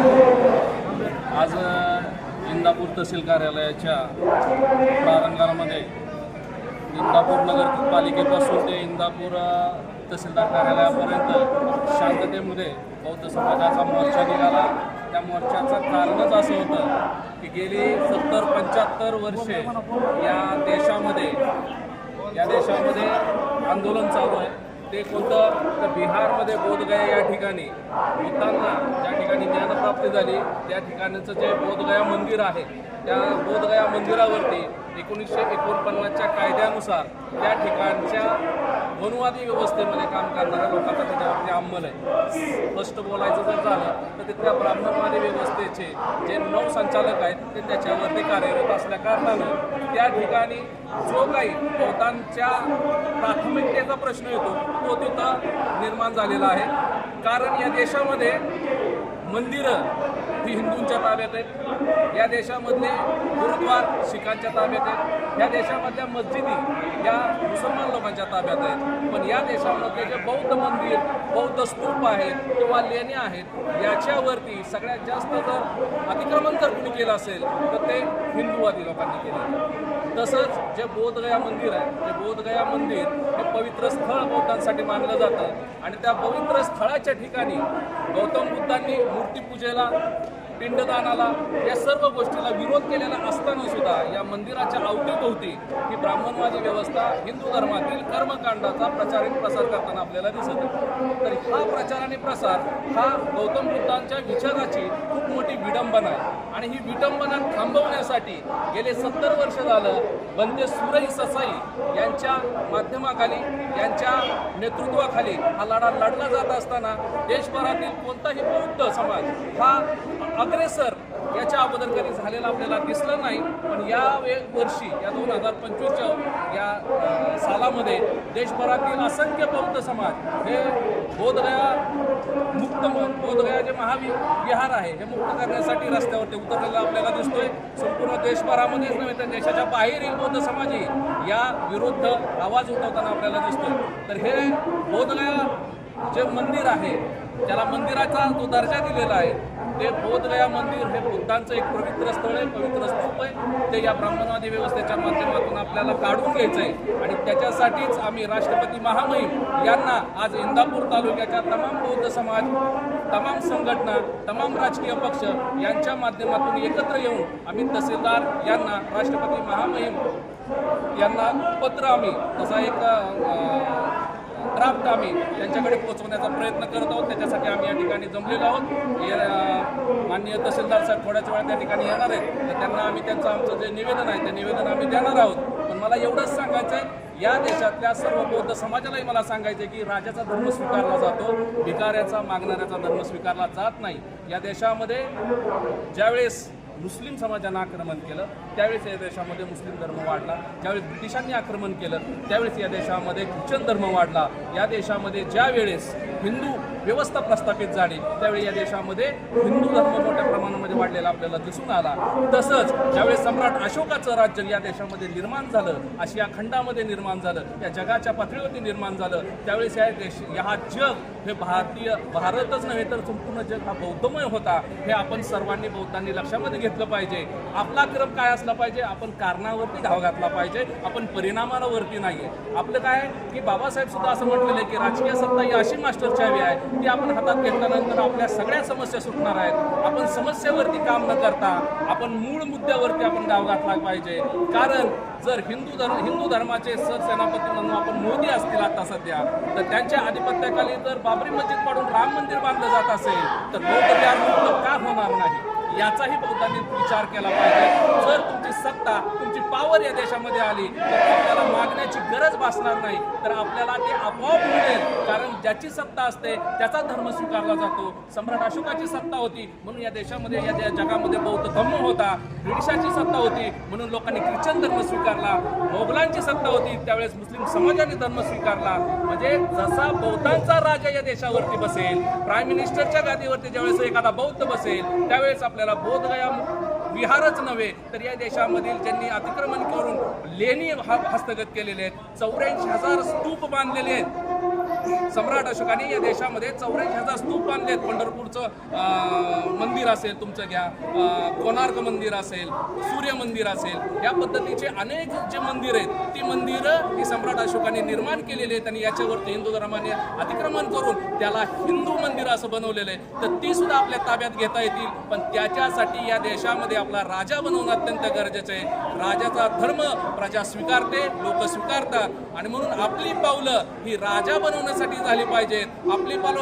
आज इंदापूर तहसील कार्यालयाच्या प्रारंभामध्ये इंदापूर नगरपालिकेपासून ते इंदापूर तहसीलदार कार्यालयापर्यंत शांततेमध्ये बौद्ध समाजाचा मोर्चा निघाला. त्या मोर्चाचं कारणच असं होतं की गेली सत्तर पंच्याहत्तर वर्षे या देशामध्ये या देशामध्ये आंदोलन चालू आहे. ते कोणतं? तर बिहारमध्ये बोधगया या ठिकाणी. बुद्धांना ज्या ठिकाणी ज्ञानप्राप्ती झाली त्या ठिकाणचं जे बोधगया मंदिर आहे त्या बोधगया मंदिरावरती एकोणीसशे एकोणपन्नासच्या कायद्यानुसार त्या ठिकाणच्या अनुवादी व्यवस्थेमध्ये काम करणाऱ्या लोकांचा त्याच्यावरती अंमल आहे. स्पष्ट बोलायचं जर झालं तर तिथल्या ब्राह्मणवादी व्यवस्थेचे जे नऊ संचालक आहेत ते त्याच्यावरती कार्यरत असल्या कारणानं त्या ठिकाणी जो काही बौद्धांच्या प्राथमिकतेचा प्रश्न येतो तो तिथं निर्माण झालेला आहे. कारण या देशामध्ये मंदिरं ती हिंदूंच्या ताब्यात आहेत. या देशामधले गुरुद्वार शिखांच्या ताब्यात आहेत. या देशामधल्या मस्जिदी या मुसलमान लोकांच्या ताब्यात आहेत. पण या देशामधले जे बौद्ध मंदिर बौद्ध स्तूप आहेत किंवा लेण्या आहेत याच्यावरती सगळ्यात जास्त जर अतिक्रमण जर कुणी केलं असेल तर ते हिंदूवादी लोकांनी केलं तसंच जे बोधगया मंदिर आहे ते बोधगया मंदिर हे पवित्र स्थळ बौद्धांसाठी मानलं जातं. आणि त्या पवित्र स्थळाच्या ठिकाणी गौतम बुद्धांनी मूर्तीपूजेला पिंडदानाला या सर्व गोष्टीला विरोध केलेला असताना सुद्धा या मंदिराच्या अवतीभोवती ही ब्राह्मणवादी व्यवस्था हिंदू धर्मातील कर्मकांडाचा प्रचार आणि प्रसार करताना आपल्याला दिसत आहे. तर हा प्रचार आणि प्रसार हा गौतम बुद्धांच्या विचाराची खूप मोठी विडंबना आहे. आणि ही विडंबना थांबवण्यासाठी गेले सत्तर वर्ष झालं बंदे सुरई ससाई यांच्या माध्यमाखाली यांच्या नेतृत्वाखाली हा लढा लढला जात असताना देशभरातील कोणताही बौद्ध समाज हा अग्रेसर याच्या अगोदर कधी झालेला आपल्याला दिसलं नाही पण या वर्षी या दोन हजार पंचवीसच्या या सालामध्ये देशभरातील असंख्य बौद्ध समाज हे बोधगया मुक्त बोधगया जे महाविहार आहे हे मुक्त करण्यासाठी रस्त्यावरती उतरलेलं आपल्याला दिसतोय. संपूर्ण देशभरामध्येच नव्हे तर देशाच्या बाहेरील बौद्ध समाजही या विरुद्ध आवाज उठवताना आपल्याला दिसतोय. तर हे बोधगया जे मंदिर आहे ज्याला मंदिराचा जो दर्जा दिलेला आहे ते बोधगया मंदिर हे बुद्धांचं एक पवित्र स्थळ आहे पवित्र स्तूप आहे. ते या ब्राह्मणवादी व्यवस्थेच्या माध्यमातून आपल्याला काढून घ्यायचं आहे आणि त्याच्यासाठीच आम्ही राष्ट्रपती महामहिम यांना आज इंदापूर तालुक्याच्या तमाम बौद्ध समाज तमाम संघटना तमाम राजकीय पक्ष यांच्या माध्यमातून एकत्र येऊन आम्ही तहसीलदार यांना राष्ट्रपती महामहिम यांना पत्र आम्ही तसा एक अ, आम्ही त्यांच्याकडे पोहोचवण्याचा प्रयत्न करत आहोत. त्याच्यासाठी आम्ही या ठिकाणी जमलेलो आहोत. माननीय तहसीलदार साहेब थोड्याच वेळात त्या ठिकाणी येणार आहेत. तर त्यांना आम्ही त्यांचं आमचं जे निवेदन आहे ते निवेदन आम्ही देणार आहोत. पण मला एवढंच सांगायचं आहे या देशातल्या सर्व बौद्ध समाजालाही मला सांगायचं आहे की राजाचा धर्म स्वीकारला जातो भिकाऱ्याचा मागणाऱ्याचा धर्म स्वीकारला जात नाही. या देशामध्ये ज्यावेळेस मुस्लिम समाजानं आक्रमण केलं त्यावेळेस या देशामध्ये मुस्लिम धर्म वाढला ज्यावेळेस ब्रिटिशांनी आक्रमण केलं त्यावेळेस या देशामध्ये ख्रिश्चन धर्म वाढला. या देशामध्ये ज्या वेळेस हिंदू व्यवस्था प्रस्थापित झाली. त्यावेळी या देशामध्ये हिंदू धर्म मोठ्या प्रमाणामध्ये वाढलेला आपल्याला दिसून आला. तसंच ज्यावेळेस सम्राट अशोकाचं राज्य या देशामध्ये निर्माण झालं. आशिया खंडामध्ये निर्माण झालं. या जगाच्या पातळीवरती निर्माण झालं. त्यावेळेस या देश या हा जग हे भारतीय भारतच नव्हे तर संपूर्ण जग हा बौद्धमय होता. हे आपण सर्वांनी बौद्धांनी लक्षामध्ये घेतलं पाहिजे. आपला क्रम काय असला पाहिजे? आपण कारणावरती धाव घातला पाहिजे. आपण परिणामावरती नाहीये. आपलं काय की बाबासाहेब सुद्धा असं म्हटलेलं आहे की राजकीय सत्ता ही अशी मास्टर चावी आहे. ती आपण हातात घेतल्यानंतर आपल्या सगळ्या समस्या सुटणार आहेत. आपण समस्येवरती काम न करता आपण मूळ मुद्द्यावरती आपण गाव घातला पाहिजे. कारण जर हिंदू धर्म हिंदू धर्माचे सरसेनापती म्हणून आपण मोदी असतील आता सध्या तर त्यांच्या आधिपत्याखाली जर बाबरी मस्जिद पाडून राम मंदिर बांधलं जात असेल तर बौद्ध मुक्त का होणार नाही? याचाही बौद्धांनी विचार केला पाहिजे. जर तुमची सत्ता तुमची पावर या देशामध्ये आली तर आपल्याला मागण्याची गरज भासणार नाही. तर आपल्याला ते आपोआप मिळेल. कारण ज्याची सत्ता असते त्याचा धर्म स्वीकारला जातो. सम्राट अशोकाची सत्ता होती म्हणून या देशामध्ये या जगामध्ये बौद्ध धम्म होता ब्रिटिशांची सत्ता होती म्हणून लोकांनी ख्रिश्चन धर्म स्वीकारला. मोगलांची सत्ता होती त्यावेळेस मुस्लिम समाजाने धर्म स्वीकारला. म्हणजे जसा बौद्धांचा राजा या देशावरती बसेल प्राईम मिनिस्टरच्या गादीवरती ज्यावेळेस एखादा बौद्ध बसेल त्यावेळेस आपल्याला बोधगया विहारच नव्हे तर या देशामधील ज्यांनी अतिक्रमण करून लेणी हस्तगत केलेले आहेत चौऱ्याऐंशी हजार स्तूप बांधलेले आहेत. सम्राट अशोकाने या देशामध्ये चौऱ्याऐंशी हजार स्तूप बांधले आहेत पंढरपूरचं मंदिर असेल तुमचं घ्या. कोणार्क मंदिर असेल सूर्य मंदिर असेल या पद्धतीचे अनेक जे मंदिर आहेत ती मंदिरं ही सम्राट अशोकाने निर्माण केलेली आहेत आणि याच्यावरती हिंदू धर्माने अतिक्रमण करून त्याला हिंदू मंदिर असं बनवलेलं आहे. तर ती सुद्धा आपल्या ताब्यात घेता येतील. पण त्याच्यासाठी या देशामध्ये आपला राजा बनवणं अत्यंत गरजेचं आहे. राजाचा धर्म प्रजा स्वीकारते लोक स्वीकारतात. आणि म्हणून आपली पावलं ही राजा बनवण्यासाठी झाली पाहिजेत. आपली पावलं